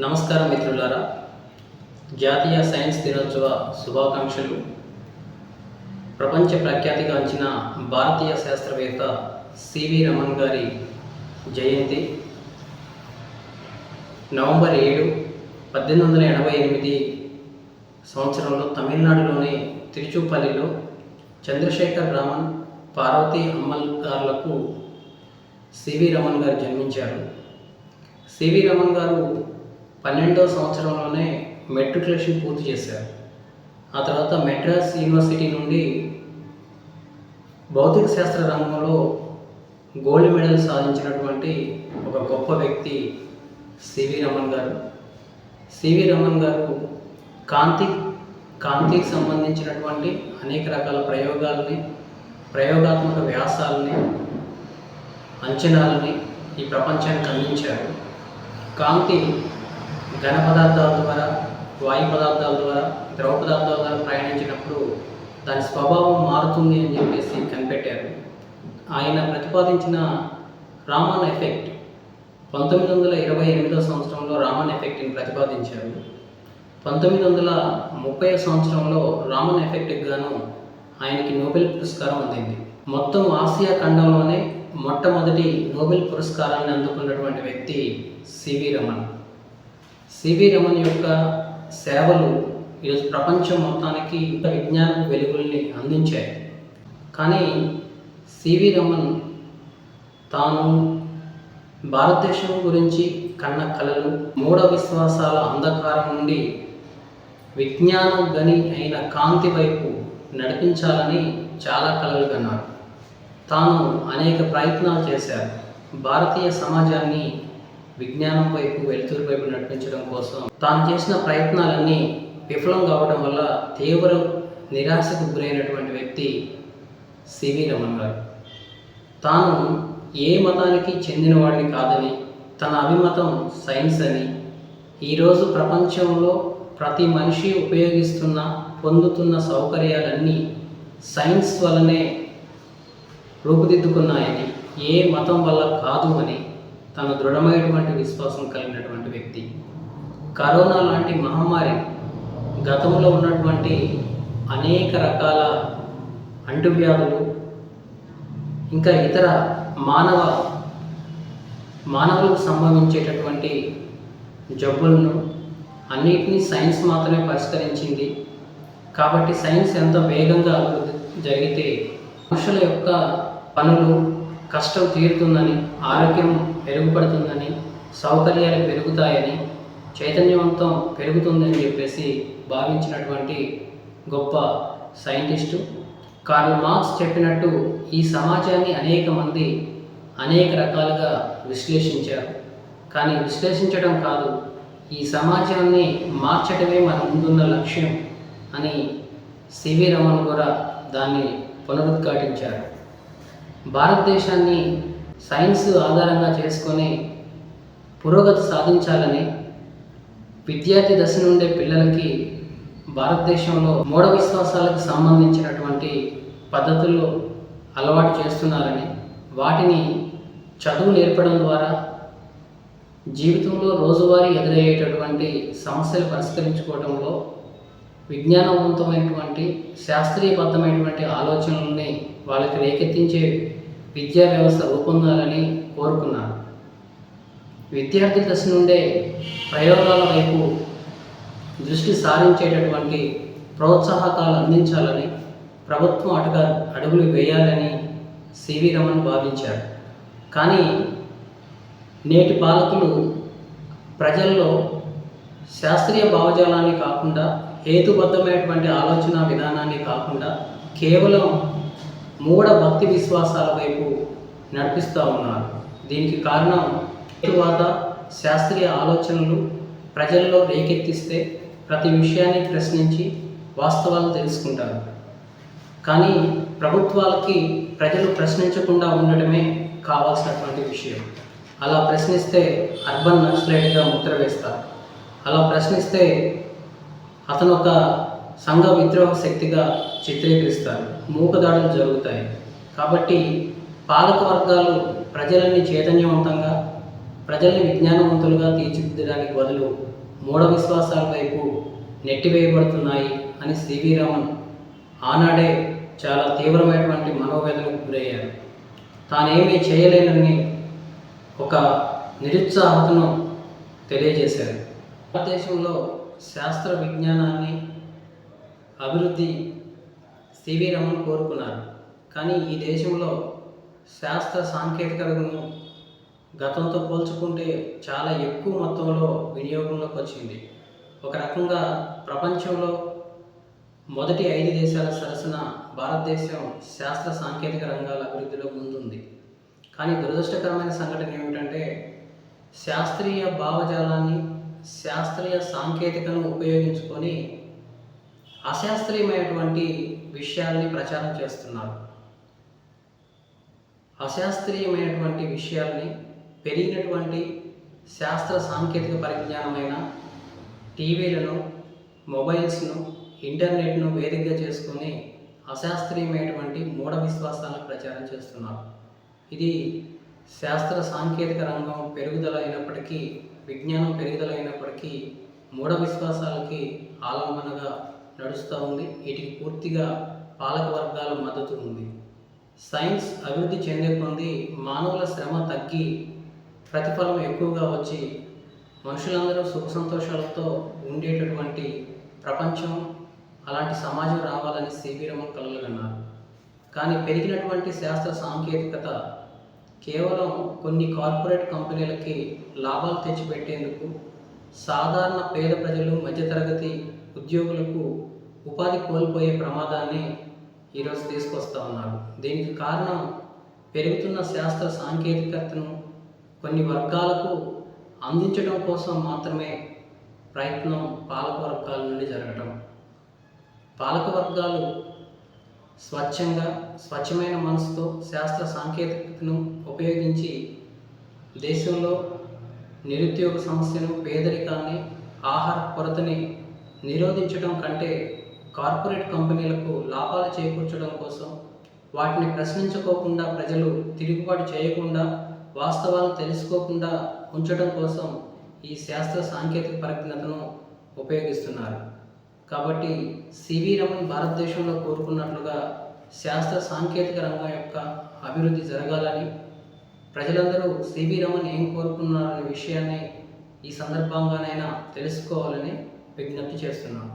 నమస్కారం మిత్రులారా. జాతీయ సైన్స్ దినోత్సవ శుభాకాంక్షలు. ప్రపంచ ప్రఖ్యాతిగాంచిన భారతీయ శాస్త్రవేత్త సివి రమణ్ గారి జయంతి. నవంబర్ ఏడు పద్దెనిమిది వందల ఎనభై ఎనిమిది సంవత్సరంలో తమిళనాడులోని తిరుచుపల్లిలో చంద్రశేఖర్ రామన్ పార్వతి అమ్మల్ గారులకు సివి రమణ్ గారు జన్మించారు. సివి రమణ్ గారు పన్నెండవ సంవత్సరంలోనే మెట్రికులేషన్ పూర్తి చేశారు. ఆ తర్వాత మెడ్రాస్ యూనివర్సిటీ నుండి భౌతిక శాస్త్ర రంగంలో గోల్డ్ మెడల్ సాధించినటువంటి ఒక గొప్ప వ్యక్తి సివి రమణ్ గారు. సివి రమణ్ గారు కాంతి కాంతికి సంబంధించినటువంటి అనేక రకాల ప్రయోగాలని ప్రయోగాత్మక వ్యాసాలని అంచనాలని ఈ ప్రపంచానికి అందించారు. కాంతి ఘన పదార్థాల ద్వారా వాయు పదార్థాల ద్వారా ద్రవ పదార్థాల ద్వారా ప్రయాణించినప్పుడు దాని స్వభావం మారుతుంది అని చెప్పేసి కనిపెట్టారు. ఆయన ప్రతిపాదించిన రామన్ ఎఫెక్ట్ పంతొమ్మిది వందల ఇరవై ఎనిమిదో సంవత్సరంలో రామన్ ఎఫెక్ట్ని ప్రతిపాదించారు. పంతొమ్మిది వందల ముప్పై సంవత్సరంలో రామన్ ఎఫెక్ట్కి గాను ఆయనకి నోబెల్ పురస్కారం అందింది. మొత్తం ఆసియా ఖండంలోనే మొట్టమొదటి నోబెల్ పురస్కారాన్ని అందుకున్నటువంటి వ్యక్తి సివి రమణ్. సివి రమణ్ యొక్క సేవలు ఈరోజు ప్రపంచం మొత్తానికి విజ్ఞాన వెలుగుల్ని అందించాయి. కానీ సివి రమణ్ తాను భారతదేశం గురించి కన్న కళలు మూఢ విశ్వాసాల అంధకారం నుండి విజ్ఞాన గని అయిన కాంతి వైపు నడిపించాలని చాలా కలలు కన్నారు. తాను అనేక ప్రయత్నాలు చేశారు. భారతీయ సమాజాన్ని విజ్ఞానం వైపు వెలుతురు వైపు నడిపించడం కోసం తాను చేసిన ప్రయత్నాలన్నీ విఫలం కావడం వల్ల తీవ్ర నిరాశకు గురైనటువంటి వ్యక్తి సివి రమణ్ గారు తాను ఏ మతానికి చెందినవాడిని కాదని తన అభిమతం సైన్స్ అని ఈరోజు ప్రపంచంలో ప్రతి మనిషి ఉపయోగిస్తున్న పొందుతున్న సౌకర్యాలన్నీ సైన్స్ వల్లనే రూపుదిద్దుకున్నాయని ఏ మతం వల్ల కాదు అని తన దృఢమైనటువంటి విశ్వాసం కలిగినటువంటి వ్యక్తి. కరోనా లాంటి మహమ్మారి గతంలో ఉన్నటువంటి అనేక రకాల అంటువ్యాధులు ఇంకా ఇతర మానవ మానవులకు సంభవించేటటువంటి జబ్బులను అన్నిటినీ సైన్స్ మాత్రమే పరిష్కరించింది. కాబట్టి సైన్స్ ఎంత వేగంగా అభివృద్ధి జరిగితే మనుషుల యొక్క పనులు కష్టం తీరుతుందని ఆరోగ్యం మెరుగుపడుతుందని సౌకర్యాలు పెరుగుతాయని చైతన్యవంతం పెరుగుతుందని చెప్పేసి భావించినటువంటి గొప్ప సైంటిస్టు కార్ల్ మార్క్స్ చెప్పినట్టు ఈ సమాజాన్ని అనేక మంది అనేక రకాలుగా విశ్లేషించారు. కానీ విశ్లేషించడం కాదు ఈ సమాజాన్ని మార్చడమే మన ముందున్న లక్ష్యం అని సివి రమణ్ కూడా దాన్ని పునరుద్ఘాటించారు. భారతదేశాన్ని సైన్స్ ఆధారంగా చేసుకొని పురోగతి సాధించాలని విద్యార్థి దశ నుండే పిల్లలకి భారతదేశంలో మూఢ విశ్వాసాలకు సంబంధించినటువంటి పద్ధతుల్లో అలవాటు చేస్తున్నారని వాటిని చదువు నేర్పడం ద్వారా జీవితంలో రోజువారీ ఎదురయ్యేటటువంటి సమస్యలు పరిష్కరించుకోవడంలో విజ్ఞానవంతమైనటువంటి శాస్త్రీయబద్ధమైనటువంటి ఆలోచనల్ని వాళ్ళకి రేకెత్తించే విద్యా వ్యవస్థ రూపొందాలని కోరుకున్నారు. విద్యార్థి దశ నుండే ప్రయోగాల వైపు దృష్టి సారించేటటువంటి ప్రోత్సాహకాలు అందించాలని ప్రభుత్వం అటుగా అడుగులు వేయాలని సివి రమణ్ భావించారు. కానీ నేటి పాలకులు ప్రజల్లో శాస్త్రీయ భావజాలాన్ని కాకుండా హేతుబద్ధమైనటువంటి ఆలోచన విధానాన్ని కాకుండా కేవలం మూఢ భక్తి విశ్వాసాల వైపు నడిపిస్తూ ఉన్నారు. దీనికి కారణం హేతువాద శాస్త్రీయ ఆలోచనలు ప్రజల్లో రేకెత్తిస్తే ప్రతి విషయాన్ని ప్రశ్నించి వాస్తవాలు తెలుసుకుంటారు. కానీ ప్రభుత్వాలకి ప్రజలు ప్రశ్నించకుండా ఉండటమే కావాల్సినటువంటి విషయం. అలా ప్రశ్నిస్తే అర్బన్ నక్సలైట్గా ముద్ర వేస్తారు. అలా ప్రశ్నిస్తే అతను ఒక సంఘ విద్రోహ శక్తిగా చిత్రీకరిస్తారు. మూకదాడులు జరుగుతాయి. కాబట్టి పాలక వర్గాలు ప్రజలని చైతన్యవంతంగా ప్రజల్ని విజ్ఞానవంతులుగా తీర్చిదిద్దడానికి బదులు మూఢ విశ్వాసాల వైపు నెట్టివేయబడుతున్నాయి అని సివి రామన్ ఆనాడే చాలా తీవ్రమైనటువంటి మనోవేదనకు గురయ్యారు. తానేమీ చేయలేనని ఒక నిరుత్సాహతను తెలియజేశారు. భారతదేశంలో శాస్త్ర విజ్ఞానాన్ని అభివృద్ధి సివి రమణ్ కోరుకున్నారు. కానీ ఈ దేశంలో శాస్త్ర సాంకేతికతను గతంతో పోల్చుకుంటే చాలా ఎక్కువ మొత్తంలో వినియోగంలోకి వచ్చింది. ఒక రకంగా ప్రపంచంలో మొదటి ఐదు దేశాల సరసన భారతదేశం శాస్త్ర సాంకేతిక రంగాల అభివృద్ధిలో ముందుంది. కానీ దురదృష్టకరమైన సంఘటన ఏమిటంటే శాస్త్రీయ భావజాలాన్ని శాస్త్రీయ సాంకేతికను ఉపయోగించుకొని అశాస్త్రీయమైనటువంటి విషయాల్ని ప్రచారం చేస్తున్నారు. అశాస్త్రీయమైనటువంటి విషయాల్ని పెరిగినటువంటి శాస్త్ర సాంకేతిక పరిజ్ఞానమైన టీవీలను మొబైల్స్ను ఇంటర్నెట్ను వేదికగా చేసుకొని అశాస్త్రీయమైనటువంటి మూఢ విశ్వాసాలను ప్రచారం చేస్తున్నారు. ఇది శాస్త్ర సాంకేతిక రంగం పెరుగుదల అయినప్పటికీ విజ్ఞానం పెరుగుదల అయినప్పటికీ మూఢ విశ్వాసాలకి ఆలంబనగా నడుస్తూ ఉంది. వీటికి పూర్తిగా పాలక వర్గాల మద్దతు ఉంది. సైన్స్ అభివృద్ధి చెందే కొంది మానవుల శ్రమ తగ్గి ప్రతిఫలం ఎక్కువగా వచ్చి మనుషులందరూ సుఖ సంతోషాలతో ఉండేటటువంటి ప్రపంచం అలాంటి సమాజం రావాలని సివి కలలుగన్నారు కానీ పెరిగినటువంటి శాస్త్ర సాంకేతికత కేవలం కొన్ని కార్పొరేట్ కంపెనీలకి లాభాలు తెచ్చిపెట్టేందుకు సాధారణ పేద ప్రజలు మధ్యతరగతి ఉద్యోగులకు ఉపాధి కోల్పోయే ప్రమాదాన్ని ఈరోజు తీసుకొస్తా ఉన్నారు. దీనికి కారణం పెరుగుతున్న శాస్త్ర సాంకేతికతను కొన్ని వర్గాలకు అందించడం కోసం మాత్రమే ప్రయత్నం పాలక వర్గాల నుండి జరగటం. పాలక వర్గాలు స్వచ్ఛంగా స్వచ్ఛమైన మనసుతో శాస్త్ర సాంకేతికతను ఉపయోగించి దేశంలో నిరుద్యోగ సమస్యను పేదరికాన్ని ఆహార కొరతని నిరోధించడం కంటే కార్పొరేట్ కంపెనీలకు లాభాలు చేకూర్చడం కోసం వాటిని ప్రశ్నించుకోకుండా ప్రజలు తిరుగుబాటు చేయకుండా వాస్తవాలను తెలుసుకోకుండా ఉంచడం కోసం ఈ శాస్త్ర సాంకేతిక పరిజ్ఞతను ఉపయోగిస్తున్నారు. కాబట్టి సివి రమణ్ భారతదేశంలో కోరుకున్నట్లుగా శాస్త్ర సాంకేతిక రంగం యొక్క అభివృద్ధి జరగాలని ప్రజలందరూ సివి రమణ్ ఏం కోరుకున్నారనే విషయాన్ని ఈ సందర్భంగానైనా తెలుసుకోవాలని విజ్ఞప్తి చేస్తున్నాను.